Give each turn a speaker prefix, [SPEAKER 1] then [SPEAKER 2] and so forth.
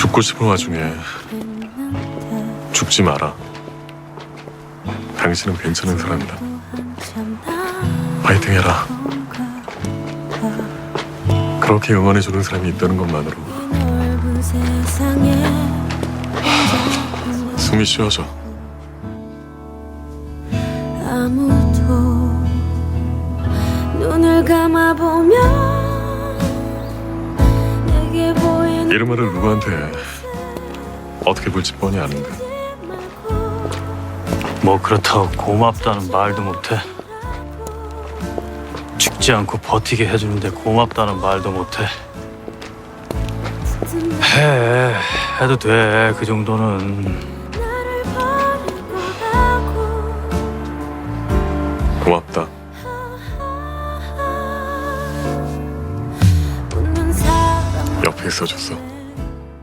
[SPEAKER 1] 죽고 싶은 와중에 죽지 마라. 당신은 괜찮은 사람이다. 파이팅 해라. 그렇게 응원해주는 사람이 있다는 것만으로 숨이 쉬어져.
[SPEAKER 2] 아무도 눈을 감아보면
[SPEAKER 1] 이런 말을 누구한테 어떻게 볼지 뻔히 아는데
[SPEAKER 3] 뭐 그렇다고 고맙다는 말도 못해. 죽지 않고 버티게 해주는데 고맙다는 말도 못해. 해 해도 돼 그 정도는
[SPEAKER 1] 고맙다. 옆에 있어줘서.